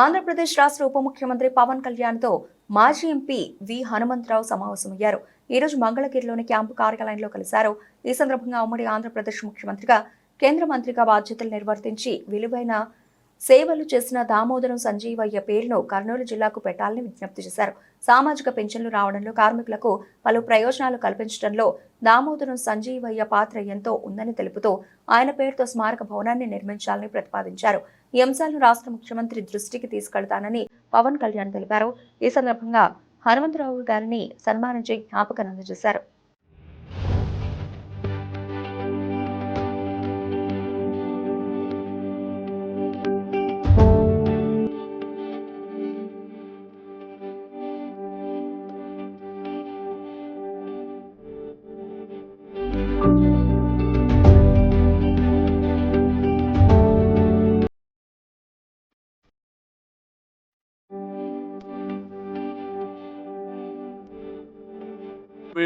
ఆంధ్రప్రదేశ్ రాష్ట్ర ఉప ముఖ్యమంత్రి పవన్ కళ్యాణ్తో మాజీ ఎంపీ వి హనుమంతరావు సమావేశమయ్యారు. ఈ రోజు మంగళగిరిలోని క్యాంపు కార్యాలయంలో కలిశారు. ఈ సందర్భంగా ఉమ్మడి ఆంధ్రప్రదేశ్ ముఖ్యమంత్రిగా కేంద్ర మంత్రిగా బాధ్యతలు నిర్వర్తించి విలువైన సేవలు చేసిన దామోదరం సంజీవయ్య పేరును కర్నూలు జిల్లాకు పెట్టాలని విజ్ఞప్తి చేశారు. సామాజిక పెన్షన్లు రావడంలో కార్మికులకు పలు ప్రయోజనాలు కల్పించడంలో దామోదరం సంజీవయ్య పాత్ర ఎంతో ఉందని తెలుపుతూ ఆయన పేరుతో స్మారక భవనాన్ని నిర్మించాలని ప్రతిపాదించారు. ఈ అంశాలను రాష్ట్ర ముఖ్యమంత్రి దృష్టికి తీసుకెళ్తానని పవన్ కళ్యాణ్ తెలిపారు. ఈ సందర్భంగా హనుమంతరావు గారిని సన్మానించి జ్ఞాపకం అందజేశారు.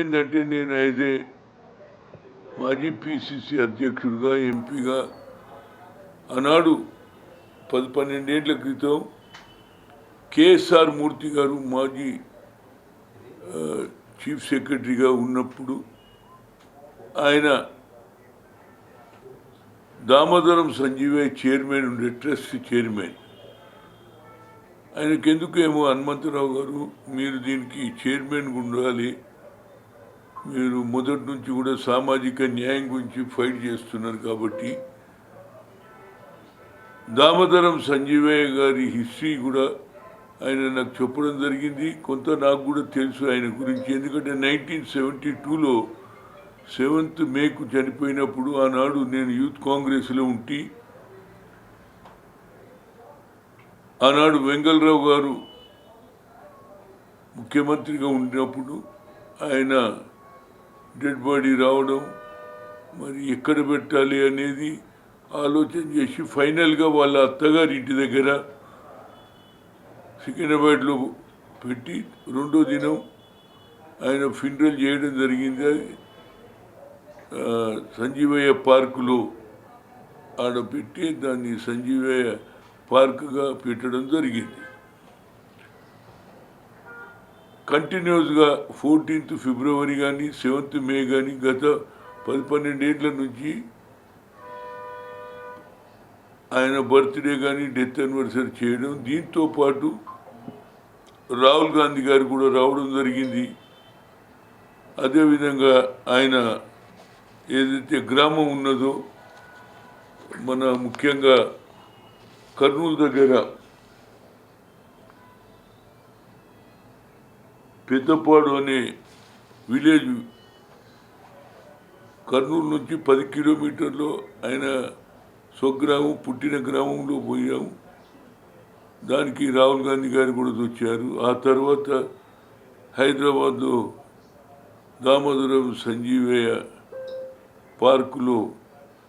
ఏంటంటే నేను అయితే మాజీ పిసిసి అధ్యక్షుడిగా ఎంపీగా ఆనాడు పది పన్నెండేళ్ళ క్రితం కేఎస్ఆర్ మూర్తి గారు మాజీ చీఫ్ సెక్రటరీగా ఉన్నప్పుడు ఆయన దామోదరం సంజీవయ్య చైర్మన్ ఉండే ట్రస్ట్ చైర్మన్. ఆయనకెందుకేమో హనుమంతరావు గారు మీరు దీనికి చైర్మన్ ఉండాలి మీరు మొదటి నుంచి కూడా సామాజిక న్యాయం గురించి ఫైట్ చేస్తున్నారు కాబట్టి దామోదరం సంజీవయ్య గారి హిస్టరీ కూడా ఆయన నాకు చెప్పడం జరిగింది. కొంత నాకు కూడా తెలుసు ఆయన గురించి. ఎందుకంటే నైన్టీన్ సెవెంటీ టూలో సెవెంత్ మేకు చనిపోయినప్పుడు ఆనాడు నేను యూత్ కాంగ్రెస్లో ఉంటి ఆనాడు వెంగళరావు గారు ముఖ్యమంత్రిగా ఉండినప్పుడు ఆయన డెడ్ బాడీ రావడం మరి ఎక్కడ పెట్టాలి అనేది ఆలోచన చేసి ఫైనల్గా వాళ్ళ అత్తగారి ఇంటి దగ్గర సికింద్రాబాద్లో పెట్టి రెండో దినం ఆయన ఫినరల్ చేయడం జరిగింది. అది సంజీవయ్య పార్కులో ఆడ పెట్టి దాన్ని సంజీవయ్య పార్క్గా పెట్టడం జరిగింది. కంటిన్యూస్గా ఫోర్టీన్త్ ఫిబ్రవరి కానీ సెవెంత్ మే కానీ గత పది పన్నెండేళ్ళ నుంచి ఆయన బర్త్డే కానీ డెత్ అనివర్సరీ చేయడం దీంతో పాటు రాహుల్ గాంధీ గారు కూడా రావడం జరిగింది. అదేవిధంగా ఆయన ఏదైతే గ్రామం ఉన్నదో మన ముఖ్యంగా కర్నూలు దగ్గర పెద్దపాడు అనే విలేజ్ కర్నూలు నుంచి పది కిలోమీటర్లు ఆయన స్వగ్రామం పుట్టిన గ్రామంలో పోయాము దానికి రాహుల్ గాంధీ గారు కూడా వచ్చారు. ఆ తర్వాత హైదరాబాద్లో దామోదరం సంజీవయ్య పార్కులో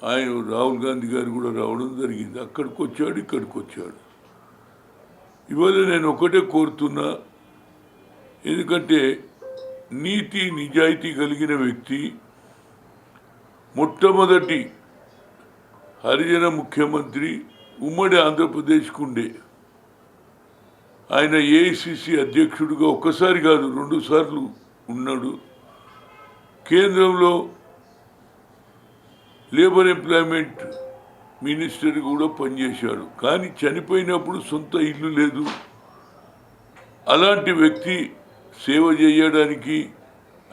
ఆయన రాహుల్ గాంధీ గారు కూడా రావడం జరిగింది. అక్కడికి వచ్చాడు ఇక్కడికి వచ్చాడు. ఇవాళ నేను ఒకటే కోరుతున్నా ఎందుకంటే నీతి నిజాయితీ కలిగిన వ్యక్తి మొట్టమొదటి హరిజన ముఖ్యమంత్రి ఉమ్మడి ఆంధ్రప్రదేశ్కు ఉండే. ఆయన ఏఐసిసి అధ్యక్షుడిగా ఒక్కసారి కాదు రెండు సార్లు ఉన్నాడు. కేంద్రంలో లేబర్ ఎంప్లాయ్మెంట్ మినిస్టర్ కూడా పనిచేశాడు. కానీ చనిపోయినప్పుడు సొంత ఇల్లు లేదు. అలాంటి వ్యక్తి సేవ చేయడానికి